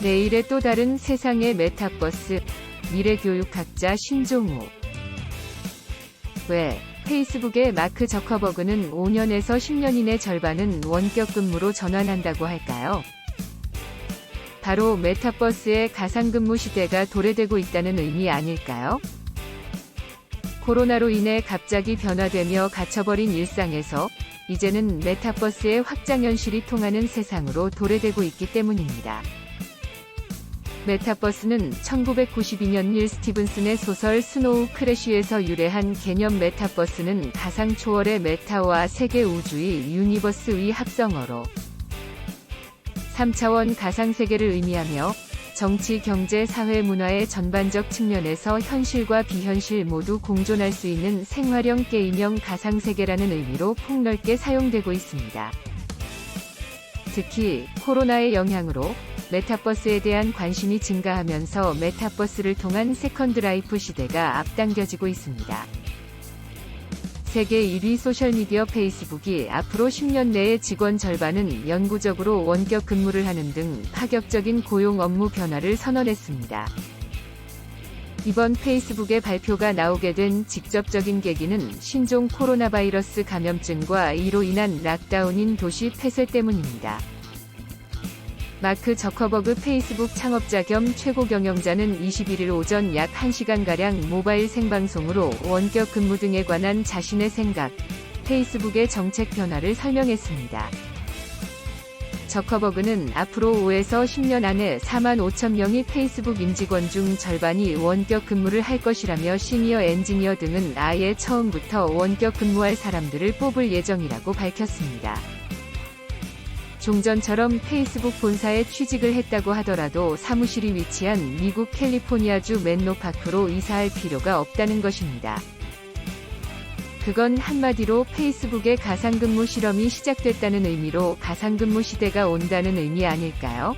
내일의 또 다른 세상의 메타버스 미래교육학자 신종우 왜 페이스북의 마크 저커버그는 5년에서 10년 이내 절반은 원격 근무로 전환한다고 할까요? 바로 메타버스의 가상근무 시대가 도래되고 있다는 의미 아닐까요? 코로나로 인해 갑자기 변화되며 갇혀버린 일상에서 이제는 메타버스의 확장 현실이 통하는 세상으로 도래되고 있기 때문입니다. 메타버스는 1992년 닐 스티븐슨의 소설 스노우 크래쉬에서 유래한 개념 메타버스는 가상 초월의 메타와 세계 우주의 유니버스의 합성어로 3차원 가상 세계를 의미하며 정치, 경제, 사회, 문화의 전반적 측면에서 현실과 비현실 모두 공존할 수 있는 생활형 게임형 가상 세계라는 의미로 폭넓게 사용되고 있습니다. 특히 코로나의 영향으로 메타버스에 대한 관심이 증가하면서 메타버스를 통한 세컨드 라이프 시대가 앞당겨지고 있습니다. 세계 1위 소셜미디어 페이스북이 앞으로 10년 내에 직원 절반은 영구적으로 원격 근무를 하는 등 파격적인 고용 업무 변화를 선언했습니다. 이번 페이스북의 발표가 나오게 된 직접적인 계기는 신종 코로나 바이러스 감염증과 이로 인한 락다운인 도시 폐쇄 때문입니다. 마크 저커버그 페이스북 창업자 겸 최고 경영자는 21일 오전 약 1시간가량 모바일 생방송으로 원격 근무 등에 관한 자신의 생각, 페이스북의 정책 변화를 설명했습니다. 저커버그는 앞으로 5에서 10년 안에 4만 5천 명이 페이스북 임직원 중 절반이 원격 근무를 할 것이라며 시니어 엔지니어 등은 아예 처음부터 원격 근무할 사람들을 뽑을 예정이라고 밝혔습니다. 종전처럼 페이스북 본사에 취직을 했다고 하더라도 사무실이 위치한 미국 캘리포니아주 맨로파크로 이사할 필요가 없다는 것입니다. 그건 한마디로 페이스북의 가상근무 실험이 시작됐다는 의미로 가상근무 시대가 온다는 의미 아닐까요?